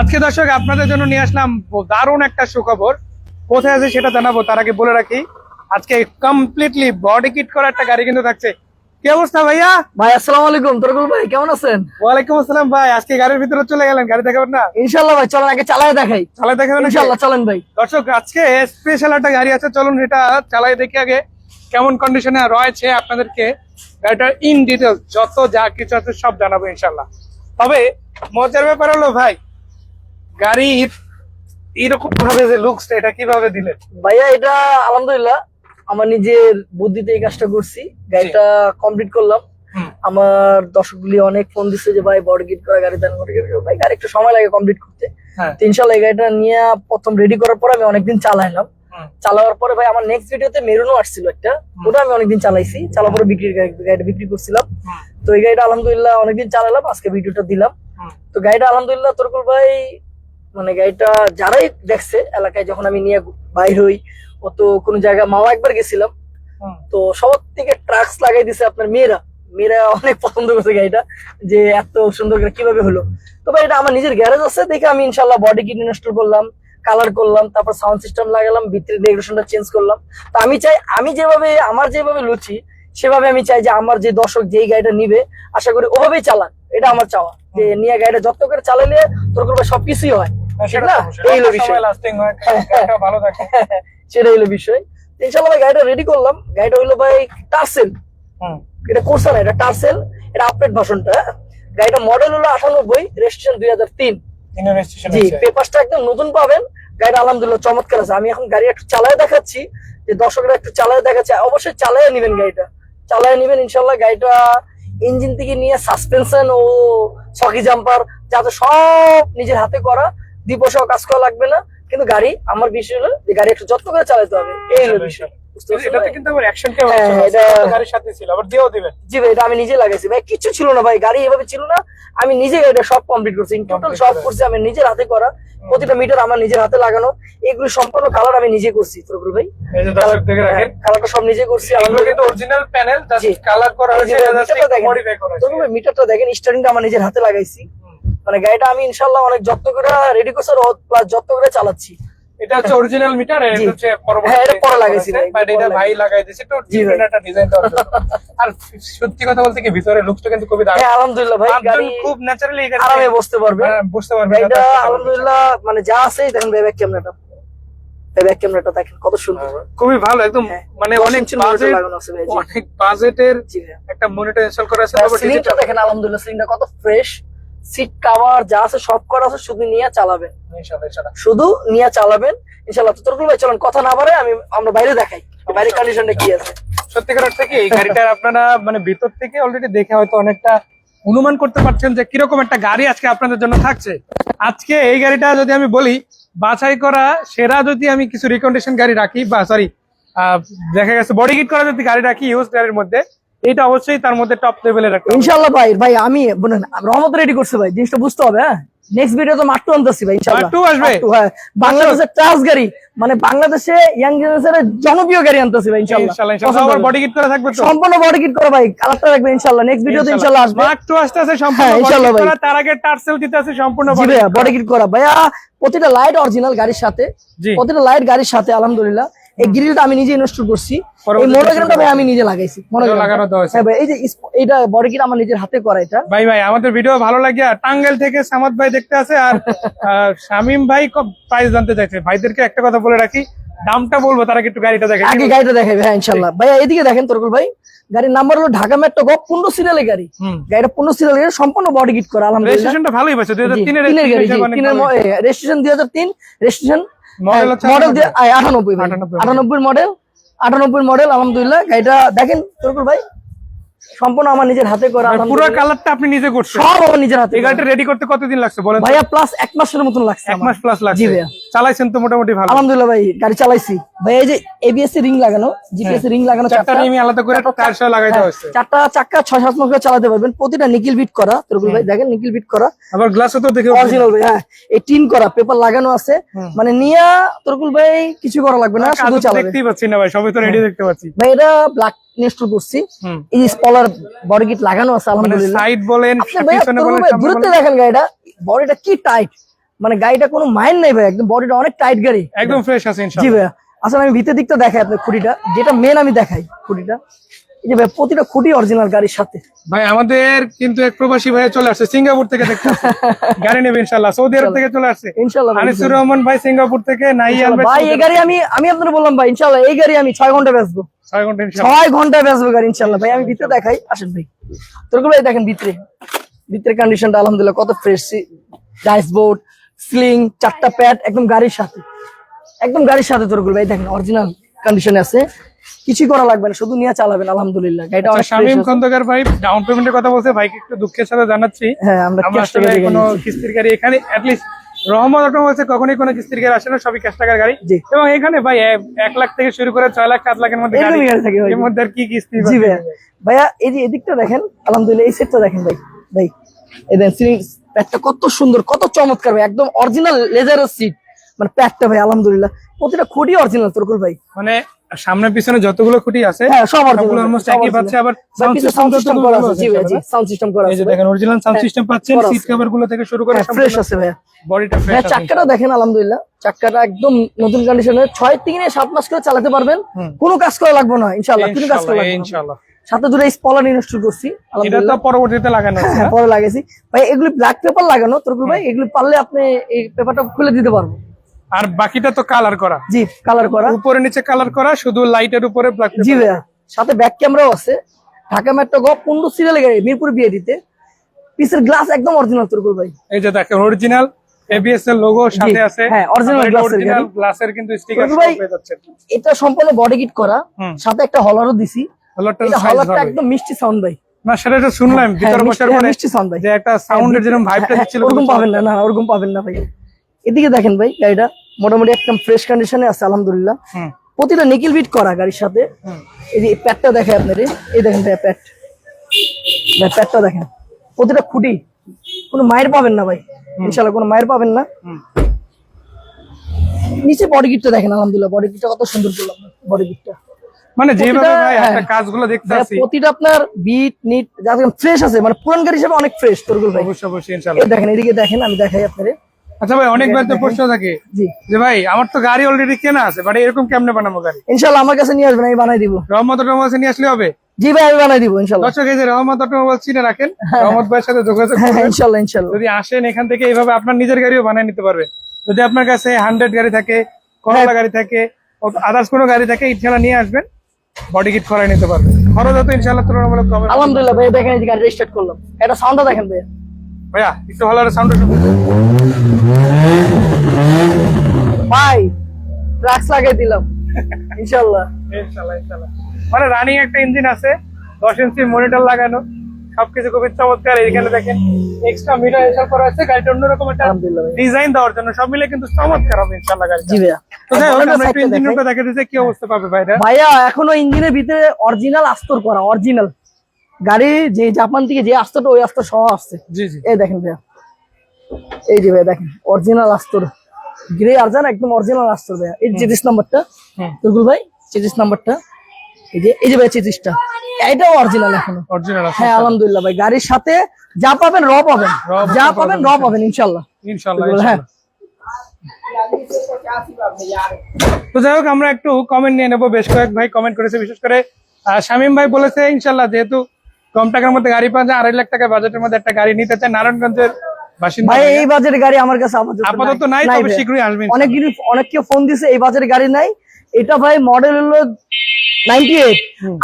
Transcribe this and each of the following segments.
আজকে দর্শক আপনাদের জন্য নিয়ে আসলাম দারুণ একটা সুখবর। কোথায় আছে সেটা জানাব তার আগে বলে রাখি আজকে কমপ্লিটলি বডি কিট করা একটা গাড়ি কিন্তু থাকছে। কি অবস্থা ভাইয়া? ভাই আসসালামু আলাইকুম। তরকুল ভাই কেমন আছেন? ওয়ালাইকুম আসসালাম ভাই আজকে গাড়ির ভিতরে চলে গেলেন গাড়ি দেখাবেন না? ইনশাল্লাহ ভাই চলেন আগে চালায় দেখাই। চালাই দেখাবেন নাকি? ইনশাল্লাহ চলেন ভাই। দর্শক আজকে স্পেশাল একটা গাড়ি আছে চলুন এটা চালাই দেখি আগে কেমন কন্ডিশনে রয়েছে আপনাদেরকে। গাড়িটার ইন ডিটেলস যত যা কিছু আছে সব জানাব ইনশাল্লাহ তবে মজার ব্যাপার হলো ভাই গাড়ির এরকম ভাবে যে লুকস এটা কীভাবে দিলেন? ভাইয়া এটা আলহামদুলিল্লাহ আমার নিজের বুদ্ধিতে এই কাজটা করছি। গাড়িটা কমপ্লিট করলাম। আমার দর্শকগুলি অনেক ফোন দিচ্ছে যে ভাই বড় গিট করা গাড়ি দেন ভাই গাড়ি একটু সময় লাগে কমপ্লিট করতে। হ্যাঁ। তো ইনশাল্লাহ এই গাড়িটা নিয়ে প্রথম রেডি করার পর আমি অনেকদিন চালাইলাম। হুম। চালানোর পরে ভাই আমার নেক্সট ভিডিওতে মেরুনও আসছিল একটা। ওটা আমি অনেকদিন চালাইছি। চালার পরে বিক্রির গাড়ি গাড়িটা বিক্রি করছিলাম। তো এই গাড়িটা আলহামদুলিল্লাহ অনেকদিন চালালাম। আজকে ভিডিওটা দিলাম। তো গাড়িটা আলহামদুলিল্লাহ তরকুল ভাই মানে গাড়িটা যারাই দেখছে এলাকায় যখন আমি নিয়ে বাইর হই ও তো কোনো জায়গায় মাও একবার গেছিলাম। তো সবার থেকে ট্রাক্স লাগাই দিছে আপনার মেয়েরা। মেয়েরা অনেক পছন্দ করছে গাড়িটা যে এত সুন্দর করে কীভাবে হলো। তো ভাই এটা আমার নিজের গ্যারেজ আছে দেখে আমি ইনশাল্লাহ বডি কিট ইনস্টল করলাম কালার করলাম তারপর সাউন্ড সিস্টেম লাগালাম ভিতরে ডেকোরেশনটা চেঞ্জ করলাম। তো আমি চাই আমি যেভাবে আমার যেভাবে লুচি সেভাবে আমি চাই যে আমার যে দর্শক যেই গাড়িটা নিবে আশা করি ওভাবেই চালান এটা আমার চাওয়া। যে নিয়ে গাড়িটা যত্ন করে চালাইলে তোর করবে সবকিছুই হয় হলো হয় সেটা হলো বিষয়। ইনশাল্লাহ ভাই গাড়িটা রেডি করলাম। গাড়িটা হইল ভাই টার্সেল। এটা কোর্সা না এটা টার্সেল এটা আপডেট ভার্সনটা গাড়িটা মডেল হলো আটানব্বই রেজিস্ট্রেশন দুই হাজার তিন। জি পেপারটা একদম নতুন পাবেন। গাড়িটা আলহামদুলিল্লাহ চমৎকার আছে। আমি এখন গাড়ি একটু চালায় দেখাচ্ছি। যে দর্শকরা একটু চালায় দেখাচ্ছে। অবশ্যই চালায় নেবেন গাড়িটা। চালায় নেবেন ইনশাল্লাহ গাড়িটা ইঞ্জিন থেকে নিয়ে সাসপেনশন ও সকি জাম্পার যাতে সব নিজের হাতে করা দ্বিপয়সাও কাজ করা লাগবে না। কিন্তু গাড়ি আমার বিষয় হলো যে গাড়ি একটু যত্ন করে চালাতে হবে। এই হলো বিষয়। এটাতে কিন্তু আবার অ্যাকশন ক্যামেরা হ্যাঁ, গাড়ির সাথে ছিল আবার দিয়েও দিবেন। জি ভাই এটা আমি নিজে লাগাইছি। ভাই কিছু ছিল না ভাই গাড়ি এভাবে ছিল না। আমি নিজে এটা সব কমপ্লিট করছি। টোটাল সব। করছি আমি নিজের হাতে করা। প্রতিটা মিটার আমার নিজের হাতে লাগানো। এগুলো সম্পূর্ণ কালার আমি নিজে করছি তরকুল ভাই। এই যে দর্শক দেখে রাখেন। কালারটা সব নিজে করছি কিন্তু অরিজিনাল প্যানেল কালার করা হয়েছে মিটারটা দেখেন। স্টারিংটা আমার নিজের হাতে লাগাইছি। মানে গাড়িটা আমি ইনশাল্লাহ অনেক যত্ন করে রেডি করছি প্লাস যত্ন করে চালাচ্ছি। এটা হচ্ছে অরিজিনাল মিটার এটা হচ্ছে হ্যাঁ, এটা পরে লাগাইছি বাট এটা ভাই লাগাই দিয়েছে একটা ডিজাইন আর সত্যি কথা বলতে কি ভিতরে লুকসটা কিন্তু খুবই দারুণ। হ্যাঁ আলহামদুলিল্লাহ ভাই গাড়ি খুব ন্যাচারালি আরামে বসতে পারবে। বুঝতে পারবে গাড়িটা আলহামদুলিল্লাহ মানে যা আছে দেখেন ব্যাক ক্যামেরাটা ব্যাক ক্যামেরাটা দেখেন কত সুন্দর। খুবই ভালো একদম হ্যাঁ, মানে অনেক ইঞ্চির বাজেট লাগানো আছে ভাই, অনেক বাজেটের একটা মনিটর ইনস্টল করা আছে সিলিংটা digital- দেখেন আলহামদুলিল্লাহ সিলিংটা কত ফ্রেশ সিট কভার যা আছে সব করা আছে শুধু নিয়ে চালাবেন। শুধু নিয়ে চালাবেন। ইনশাল্লাহ তো তোরকুল ভাই চলেন কথা না বাড়ে আমি আমরা বাইরে দেখাই। বাইরের কন্ডিশনটা কি আছে? সত্যিকার অর্থে কি এই গাড়িটা আপনারা মানে ভিতর থেকে অলরেডি দেখে হয়তো অনেকটা অনুমান করতে পারছেন যে কীরকম একটা গাড়ি আজকে আপনাদের জন্য থাকছে। আজকে এই গাড়িটা যদি আমি বলি বাছাই করা সেরা যদি আমি কিছু রিকন্ডিশন গাড়ি রাখি বা সরি দেখা গেছে বডি কিট করা যদি গাড়ি রাখি ইউজ গাড়ির মধ্যে এটা অবশ্যই তার মধ্যে টপ লেভেলের একটা ইনশাল্লাহ ভাই ভাই আমি বলেন রহমত রেডি করছে ভাই জিনিসটা বুঝতে হবে হ্যাঁ? নেক্সট ভিডিও তো মাট্টু আনতেছি ভাই ইনশাল্লাহ মাট্টু আসবে? হ্যাঁ। বাংলাদেশের ট্রাস গাড়ি মানে বাংলাদেশে ইয়াং জেনারেশনের জনপ্রিয় গাড়ি আনতেছি ভাই ইনশাআল্লাহ। ইনশাআল্লাহ আবার। বডি কিট করা থাকবে তো? সম্পূর্ণ বডি কিট করা ভাই কালারটা রাখবে ইনশাল্লাহ নেক্সট ভিডিওতে ইনশাল্লাহ আসবে। টু আসতে আছে সম্পূর্ণ হ্যাঁ, ইনশাআল্লাহ ভাই। করা, তার আগে টার্সেল দিতে আছে সম্পূর্ণ বডি। কিট করা। ভাইয়া প্রতিটা লাইট অরিজিনাল গাড়ির সাথে প্রতিটা লাইট গাড়ির সাথে আলহামদুলিল্লাহ এই গ্রিলটা আমি নিজে ইনস্টল করছি। এই মোনোগ্রামটা ভাই আমি নিজে লাগাইছি। লাগানো হ্যাঁ ভাই এই যে বডি আমার নিজের হাতে করা এটা। ভাই ভাই আমাদের ভিডিও ভালো লাগে টাঙ্গেল থেকে সামাদ ভাই দেখতে আছে আর শামীম ভাই প্রাইস জানতে চাইছে। ভাইদেরকে একটা কথা বলে রাখি দামটা বলব তারা একটু গাড়িটা দেখে আগে গাড়িটা দেখাবে হ্যাঁ ইনশাল্লাহ ভাইয়া এদিকে দেখেন তোরকুল ভাই গাড়ির নাম্বার হলো ঢাকা মেট্রো গপ পনেরো সিরিয়ালের গাড়ি। গাড়িটা পনেরো সিরিয়ালের গাড়ি সম্পূর্ণ বডি কিট করা আলহামদুলিল্লাহ। রেজিস্ট্রেশনটা ভালোই অনেক তিনের ভালোই। রেজিস্ট্রেশন রেজিস্ট্রেশন Model হচ্ছে মডেল আটানব্বই। আটানব্বই ভাই। আটানব্বই। আটানব্বই মডেল আটানব্বই মডেল আলহামদুলিল্লাহ গাড়িটা দেখেন তোর ভাই সম্পূর্ণ আমার নিজের হাতে করা মানে পুরো কালারটা আপনি নিজে করছেন? সব আমার নিজের হাতে এই গাড়িটা রেডি করতে কতদিন লাগছে বলেন ভাইয়া প্লাস এক মাসের মতন লাগছে এক মাস প্লাস জি ভাইয়া। চালাইছেন তো মোটামুটি ভালো। আলহামদুলিল্লাহ ভাই গাড়ি চালাইছি। ভাই এই যে এবিএস রিং লাগানো জিপিএস রিং লাগানো হ্যাঁ। চারটা রিমি আলাদা করে সহ লাগাই দেওয়া হয়েছে। চারটা সাত মাস করে চালাতে পারবেন। প্রতিটা নিকিল বিট করা তোরকুল ভাই দেখেন নিকিল বিট করা। আবার গ্লাসও তো দেখে অরিজিনাল ভাই হ্যাঁ। এই টিন করা পেপার লাগানো আছে। মানে নিয়া তোরকুল ভাই কিছু করা লাগবে না শুধু কাজ চালাবে। দেখতেই পাচ্ছি না ভাই সবই তো রেডি দেখতে পাচ্ছি। ভাই এটা ব্ল্যাক ইনস্টল করছি। এই যে স্পলার বডি কিট লাগানো আছে মানে আলহামদুলিল্লাহ। সাইড বলেন পিছনে বলেন দূরত্বে দেখেন গাড়িটা বডিটা কি টাইট মানে গাড়িটা কোনো মাইন্ড নাই ভাই একদম বডিটা অনেক টাইট গাড়ি। একদম ফ্রেশ আছে জি ভাইয়া। আসলে আমি ভিতর দিকটা দেখাই আপনার খুঁটিটা। যেটা মেন আমি দেখাই খুঁটিটা। এই যে ভাই প্রতিটা খুঁটি অরিজিনাল গাড়ির সাথে। ভাই আমাদের কিন্তু এক প্রবাসী ভাই চলে আসছে সিঙ্গাপুর থেকে দেখতে গাড়ি নেবে ইনশাআল্লাহ সৌদি আরব থেকে চলে আসছে। ইনশাল্লাহ আনিসুর রহমান ভাই সিঙ্গাপুর থেকে নাই ইনশাল্লাহ। আনবে ভাই এই গাড়ি আমি আমি আপনার বললাম ভাই ইনশাল্লাহ এই গাড়ি আমি ছয় ঘণ্টা বেচবো। ছয় ঘণ্টা ইনশাআল্লাহ ছয় ঘন্টায় বেচবো গাড়ি ইনশাল্লাহ। ভাই আমি ভিতরে দেখাই আসেন ভাই। তোর ভাই দেখেন ভিতরে। ভিতরে কন্ডিশনটা আলহামদুলিল্লাহ কত ফ্রেশ ড্যাশবোর্ড স্লিং চারটা প্যাড একদম গাড়ির সাথে। একদম গাড়ির সাথে তোর ভাই দেখেন অরিজিনাল কন্ডিশনে আছে। কিছু করা লাগবে না শুধু নিয়ে চালাবেন আলহামদুলিল্লাহ। অনেক আচ্ছা, শামীম খন্দকার ভাই ডাউন পেমেন্টের কথা বলছে ভাইকে একটু দুঃখের সাথে জানাচ্ছি। হ্যাঁ আমরা টাকা কোনো কিস্তির গাড়ি এখানে অটো কখনোই কোনো কিস্তির গাড়ি আসে না সবই ক্যাশ টাকার গাড়ি। জি। এবং এখানে ভাই এক- লাখ থেকে শুরু করে ছয় লাখ সাত লাখের মধ্যে গাড়ি থাকে এর মধ্যে আর কি কিস্তি ভাইয়া। ভাইয়া এই যে এদিকটা দেখেন আলহামদুলিল্লাহ এই সেটটা দেখেন ভাই ভাই। এই দেখেন সিলিং প্যাডটা কত সুন্দর কত চমৎকার ভাই একদম অরিজিনাল লেজারের সিট মানে প্যাডটা ভাই আলহামদুলিল্লাহ প্রতিটা খুঁটি অরিজিনাল তোরকুল ভাই। মানে সামনে পিছনে যতগুলো খুঁটি আছে সবগুলো অলমোস্ট একই পাচ্ছে আবার সাউন্ড সিস্টেম করা আছে জি জি সাউন্ড সিস্টেম করা এই যে দেখেন অরিজিনাল সাউন্ড সিস্টেম পাচ্ছেন সিট কভারগুলো থেকে শুরু করে ফ্রেশ আছে ভাইয়া। বডিটা ফ্রেশ হ্যাঁ দেখেন আলহামদুলিল্লাহ। একদম নতুন কন্ডিশনে থেকে মাস করে চালাতে পারবেন। কোনো কাজ করা লাগবে না ইনশাআল্লাহ। কোনো কাজ করা লাগবে ইনশাআল্লাহ। সাথে দুটো স্পলার ইনস্টল করছি এটা তো পরবর্তীতে লাগানো হ্যাঁ, পরে লাগাইছি। ভাই এগুলি ব্ল্যাক পেপার লাগানো তোরকুল ভাই? এগুলি পারলে আপনি এই পেপারটা খুলে দিতে পারব। আর বাকিটা তো কালার করা। জি কালার করা। উপরে নিচে কালার করা শুধু লাইটের উপরে ব্ল্যাক জি ভাইয়া সাথে ব্যাক ক্যামেরাও আছে। ঢাকা মেট্রো গ পনেরো সিরিয়ালে গাড়ি মিরপুর বিয়ে দিতে। পিসের গ্লাস একদম অরিজিনাল তোরকুল ভাই। এই যে দেখেন অরিজিনাল এবিএস এর লোগো সাথে আছে। হ্যাঁ, অরিজিনাল গাড়ি। গ্লাসের কিন্তু স্টিকার পেয়ে যাচ্ছে। এটা সম্পূর্ণ বডি কিট করা। সাথে একটা হলারও দিছি। হলরটা একদম মিষ্টি সাউন্ড ভাই। না সেটা শুনলাম হ্যাঁ, ভিতরে বসার হ্যাঁ, পরে মিষ্টি sound ভাই। যে একটা সাউন্ডের যেরকম ভাইবটা হ্যাঁ, দিচ্ছিল ওরকম পাবেন না না ওরকম পাবেন না ভাই। এদিকে দেখেন ভাই গাড়িটা মোটামুটি একদম ফ্রেশ কন্ডিশনে আছে আলহামদুলিল্লাহ। প্রতিটা নিকিল বিট করা গাড়ির সাথে। এই যে প্যাডটা দেখে আপনার এই দেখেন ভাই প্যাড ভাই প্যাডটা দেখেন। প্রতিটা খুঁটি কোনো মায়ের পাবেন না ভাই। ইনশাল্লাহ কোনো মায়ের পাবেন না। নিচে বডি কিটটা দেখেন আলহামদুলিল্লাহ বডি কিটটা কত সুন্দর করলাম বডি কিটটা মানে যেভাবে প্রতিটা- ভাই একটা হ্যাঁ। কাজগুলো দেখতে আছি প্রতিটা আপনার বিট নিট যাতে ফ্রেশ আছে মানে পুরান গাড়ি হিসেবে অনেক ফ্রেশ তোরগুল ভাই। অবশ্যই অবশ্যই ইনশাআল্লাহ। দেখেন এদিকে দেখেন আমি দেখাই আপনারে আচ্ছা ভাই অনেক ভাই তো প্রশ্ন থাকে যে ভাই আমার তো গাড়ি অলরেডি কেনা আছে বাট এরকম কেমনে বানাবো গাড়ি? ইনশাল্লাহ আমার কাছে নিয়ে আসবেন আমি বানাই দিব। রহমত অটোমোবাইলস নিয়ে আসলে হবে? জি ভাই আমি বানাই দিব ইনশাল্লাহ। দর্শক এই যে রহমত চিনে রাখেন রহমত ভাইয়ের সাথে যোগাযোগ হ্যাঁ ইনশাল্লাহ ইনশাল্লাহ। যদি আসেন এখান থেকে এইভাবে আপনার নিজের গাড়িও বানিয়ে নিতে পারবে যদি আপনার কাছে হান্ড্রেড গাড়ি থাকে করলা গাড়ি থাকে আদার্স কোনো গাড়ি থাকে ইনশাল্লাহ নিয়ে আসবেন বডি কিট করাই নিতে পারবেন। খরচ তো ইনশাল্লাহ তুলনামূলক আলহামদুলিল্লাহ ভাই দেখেন এই গাড়ি স্টার্ট করলাম। এটা সাউন্ডটা দেখেন ভাই ভাইয়া একটু হলার সাউন্ড ভাই ট্রাক্স লাগাই দিলাম। ইনশাল্লাহ। ইনশাল্লাহ ইনশাল্লাহ। মানে রানিং একটা ইঞ্জিন আছে দশ ইঞ্চি মনিটর লাগানো সবকিছু খুবই চমৎকার এখানে দেখেন এক্সট্রা মিটার এসব করা আছে গাড়িটা অন্যরকম একটা ডিজাইন দেওয়ার জন্য। সব মিলে কিন্তু চমৎকার হবে ইনশাল্লাহ গাড়ি জি ভাইয়া। তো যাই হোক, আমরা একটু ইঞ্জিন রুমটা দেখে দিতে কি অবস্থা পাবে ভাইরা? ভাইয়া এখনও ইঞ্জিনের ভিতরে অরিজিনাল আস্তর করা অরিজিনাল গাড়ি যে জাপান থেকে যে আস্তরটা ওই আস্তর সহ আসছে। জি জি। এই দেখেন ভাইয়া। এই যে ভাইয়া দেখেন অরিজিনাল আস্তর। গ্রে আর জান একদম অরিজিনাল আস্তর ভাইয়া। এই চেতিস নাম্বারটা। হুম ভাই চেতিস নাম্বারটা। এই যে এই যে ভাই চেতিসটা এটাও অরিজিনাল এখনও। অরিজিনাল হ্যাঁ আলহামদুলিল্লাহ ভাই। গাড়ির সাথে যা পাবেন র পাবেন। যা পাবেন, র পাবেন ইনশাল্লাহ। ইনশাল্লাহ হ্যাঁ। তো যাই হোক আমরা একটু কমেন্ট নিয়ে নেব। বেশ কয়েক ভাই কমেন্ট করেছে। বিশেষ করে আহ, শামীম ভাই বলেছে ইনশাল্লাহ যেহেতু কম টাকার মধ্যে গাড়ি পাওয়া যায় আড়াই লাখ টাকা বাজেটের মধ্যে একটা গাড়ি নিতে চায়। নারায়ণগঞ্জের বাসিন্দা ভাই এই বাজারের গাড়ি আমার কাছে আপাতত আপাতত নাই। তবে শীঘ্রই আসবে অনেক অনেক কেউ ফোন দিছে এই বাজারের গাড়ি নাই। এটা ভাই মডেল হলো নাইনটি এইট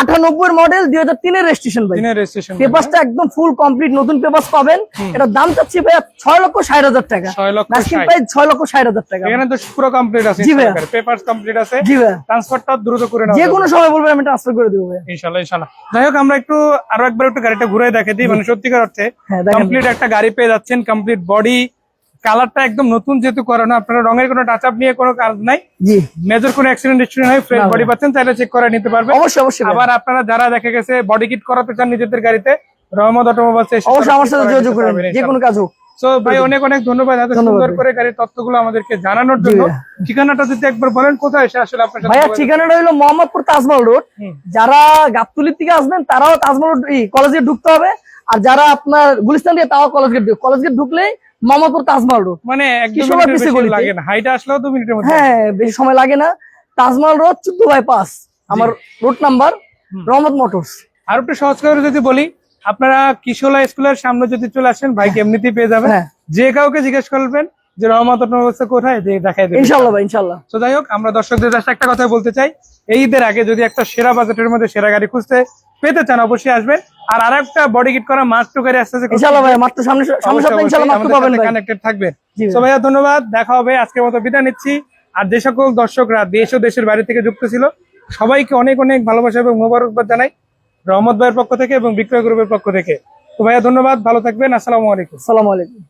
আটানব্বই মডেল দুই হাজার তিনের রেজিস্ট্রেশন ভাই। রেজিস্ট্রেশন পেপারসটা একদম ফুল কমপ্লিট নতুন পেপার পাবেন। এটা দাম চাচ্ছি ভাই ছয় লক্ষ ষাট হাজার টাকা। ছয় লক্ষ প্রাইস ছয় লক্ষ ষাট হাজার টাকা। এখানে তো পুরো কমপ্লিট আছে জি। পেপারস কমপ্লিট আছে। জি ভাই। ট্রান্সফারটা দ্রুত করে যে কোনো সময় বলবেন আমি ট্রান্সফার করে দেবো ভাই। যাই হোক আমরা একটু আরও একবার একটু গাড়িটা ঘুরে দেখে দিই। মানে সত্যিকার অর্থে হ্যাঁ কমপ্লিট একটা গাড়ি পেয়ে যাচ্ছেন। কমপ্লিট বডি কালারটা একদম নতুন যেহেতু করানো আপনারা রঙের কোনো টাচ আপ নিয়ে কোনো কাজ নাই। জি। মেজর কোনো অ্যাক্সিডেন্ট অ্যাক্সিডেন্ট হয় ফ্রেশ বডি পাচ্ছেন চাইলে চেক করে নিতে পারবেন। অবশ্যই অবশ্যই আবার আপনারা যারা দেখা গেছে বডি কিট করাতে চান নিজেদের গাড়িতে রহমত অটোমোবাইলস অবশ্যই আমার সাথে যোগাযোগ করেন। যে কোনো কাজ হোক। সো ভাই অনেক অনেক ধন্যবাদ এত সুন্দর করে গাড়ির তথ্যগুলো আমাদেরকে জানানোর জন্য। ঠিকানাটা যদি একবার বলেন কোথায় এসে আসলে আপনার ভাইয়া ঠিকানাটা হলো মোহাম্মদপুর তাজমহল রোড। যারা গাবতুলির থেকে আসবেন তারাও তাজমহল কলেজে ঢুকতে হবে। আর যারা আপনার গুলিস্তান দিয়ে তাও কলেজ গেট কলেজ গেট ঢুকলে মামাপুর তাজমহল রোড। মানে। লাগে না। হাইটা আসলেও দু মিনিটের মধ্যে হ্যাঁ বেশি সময় লাগে না। তাজমহল রোড চোদ্দ বাই পাঁচ। আমার রুট নাম্বার হুম। রহমত মোটরস। আর একটু সহজ করে যদি বলি আপনারা কিশোলা স্কুলের সামনে যদি চলে আসেন ভাইকে এমনিতেই পেয়ে যাবেন। হ্যাঁ। যে কাউকে জিজ্ঞেস করবেন যে রহমত অবস্থা কোথায়? যে দেখাই দেবেন। ইনশাল্লাহ ভাই ইনশাল্লাহ তো যাই হোক আমরা দর্শকদের কাছে একটা কথা বলতে চাই। এই ঈদের আগে যদি একটা সেরা বাজেটের মধ্যে সেরা গাড়ি খুঁজতে পেতে চান অবশ্যই আসবেন। আর আরেকটা বডি কিট করা মাস্ট করে আসতেছে ইনশাল্লাহ ভাই মাত্র সামনে সামনে সপ্তাহে ইনশাআল্লাহ মাত্র পাবেন ভাই। কানেক্টেড থাকবেন সো ভাইয়া ধন্যবাদ। দেখা হবে আজকের মতো বিদায় নিচ্ছি। আর যে সকল দর্শকরা দেশ ও দেশের বাইরে থেকে যুক্ত ছিল সবাইকে অনেক অনেক ভালোবাসা এবং মোবারকবাদ জানাই রহমত ভাইয়ের পক্ষ থেকে এবং বিক্রয় গ্রুপের পক্ষ থেকে। তো ভাইয়া ধন্যবাদ। ভালো থাকবেন। আসসালামু আলাইকুম। আসসালামু আলাইকুম।